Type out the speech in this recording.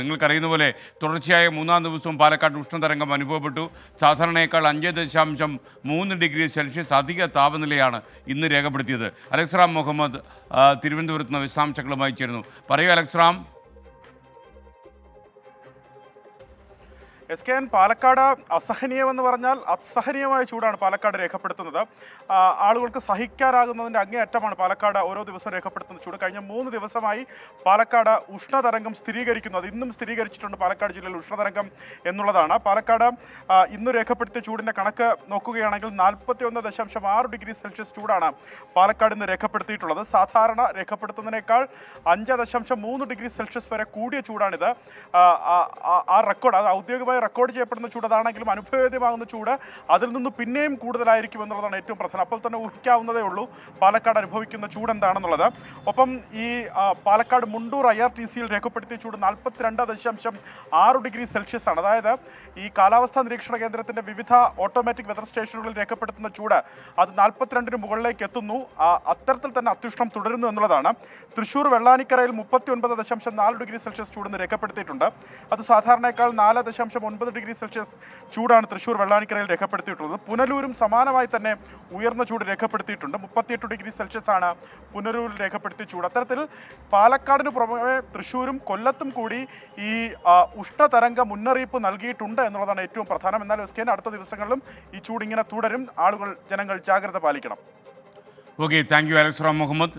നിങ്ങൾക്കറിയുന്ന പോലെ തുടർച്ചയായ മൂന്നാം ദിവസവും പാലക്കാട് ഉഷ്ണതരംഗം അനുഭവപ്പെട്ടു. സാധാരണയേക്കാൾ അഞ്ച് ദശാംശം മൂന്ന് ഡിഗ്രി സെൽഷ്യസ് അധിക താപനിലയാണ് ഇന്ന് രേഖപ്പെടുത്തിയത്. അലക്സ്റാം മുഹമ്മദ് തിരുവനന്തപുരത്ത് നിന്ന് വിശദാംശങ്ങളുമായി ചേരുന്നു. പറയൂ Alex Ram S K N Palakkad അസഹനീയമെന്ന് പറഞ്ഞാൽ അസഹനീയമായ ചൂടാണ് പാലക്കാട് രേഖപ്പെടുത്തുന്നത്. ആളുകൾക്ക് സഹിക്കാനാകുന്നതിന്റെ അങ്ങേയറ്റമാണ് പാലക്കാട് ഓരോ ദിവസവും രേഖപ്പെടുത്തുന്ന ചൂട്. കഴിഞ്ഞ മൂന്ന് ദിവസമായി പാലക്കാട് ഉഷ്ണതരംഗം സ്ഥിരീകരിക്കുന്നത് ഇന്നും സ്ഥിരീകരിച്ചിട്ടുണ്ട് പാലക്കാട് ജില്ലയിൽ ഉഷ്ണതരംഗം എന്നുള്ളതാണ്. പാലക്കാട് ഇന്ന് രേഖപ്പെടുത്തിയ ചൂടിന്റെ കണക്ക് നോക്കുകയാണെങ്കിൽ നാൽപ്പത്തി ഒന്ന് ദശാംശം ആറ് ഡിഗ്രി സെൽഷ്യസ് ചൂടാണ് പാലക്കാട് ഇന്ന് രേഖപ്പെടുത്തിയിട്ടുള്ളത്. സാധാരണ രേഖപ്പെടുത്തുന്നതിനേക്കാൾ അഞ്ച് ദശാംശം മൂന്ന് ഡിഗ്രി സെൽഷ്യസ് വരെ കൂടിയ ചൂടാണിത്. ആ റെക്കോർഡ് അത് ഔദ്യോഗികമായി റെക്കോർഡ് ചെയ്യപ്പെടുന്ന ചൂട് അതാണെങ്കിലും അനുഭവേദ്യമാകുന്ന ചൂട് അതിൽ നിന്ന് പിന്നെയും കൂടുതലായിരിക്കും എന്നുള്ളതാണ് ഏറ്റവും പ്രധാനം. അപ്പോൾ തന്നെ ഊഹിക്കാവുന്നതേ ഉള്ളൂ പാലക്കാട് അനുഭവിക്കുന്ന ചൂട് എന്താണെന്നുള്ളത്. ഒപ്പം ഈ Palakkad Mundur I R T സിയിൽ രേഖപ്പെടുത്തിയ ചൂട് നാൽപ്പത്തിരണ്ട് ദശാംശം ആറ് ഡിഗ്രി സെൽഷ്യസ് ആണ്. അതായത് ഈ കാലാവസ്ഥാ നിരീക്ഷണ കേന്ദ്രത്തിന്റെ വിവിധ ഓട്ടോമാറ്റിക് വെതർ സ്റ്റേഷനുകളിൽ രേഖപ്പെടുത്തുന്ന ചൂട് അത് നാൽപ്പത്തിരണ്ടിന് മുകളിലേക്ക് എത്തുന്നു. അത്തരത്തിൽ തന്നെ അത്യുഷ്ണം തുടരുന്നു എന്നുള്ളതാണ്. തൃശൂർ വെള്ളാനിക്കരയിൽ മുപ്പത്തി ഒൻപത് ദശാംശം നാല് ഡിഗ്രി സെൽഷ്യസ് ചൂടെന്ന് രേഖപ്പെടുത്തിയിട്ടുണ്ട്. അത് സാധാരണയേക്കാൾ നാല് ദശാംശം ഒൻപത് ഡിഗ്രി സെൽഷ്യസ് ചൂടാണ് തൃശ്ശൂർ വെള്ളാനിക്കരയിൽ രേഖപ്പെടുത്തിയിട്ടുള്ളത്. പുനലൂരും സമാനമായി തന്നെ ഉയർന്ന ചൂട് രേഖപ്പെടുത്തിയിട്ടുണ്ട്. മുപ്പത്തിയെട്ട് ഡിഗ്രി സെൽഷ്യസ് ആണ് പുനലൂരിൽ രേഖപ്പെടുത്തിയ ചൂട്. അത്തരത്തിൽ പാലക്കാടിന് പുറമെ തൃശ്ശൂരും കൊല്ലത്തും കൂടി ഈ ഉഷ്ണതരംഗ മുന്നറിയിപ്പ് നൽകിയിട്ടുണ്ട് എന്നുള്ളതാണ് ഏറ്റവും പ്രധാനം. എന്നാൽ എസ് അടുത്ത ദിവസങ്ങളിലും ഈ ചൂട് ഇങ്ങനെ തുടരും. ആളുകൾ ജനങ്ങൾ ജാഗ്രത പാലിക്കണം. Okay thank you Alex Muhammad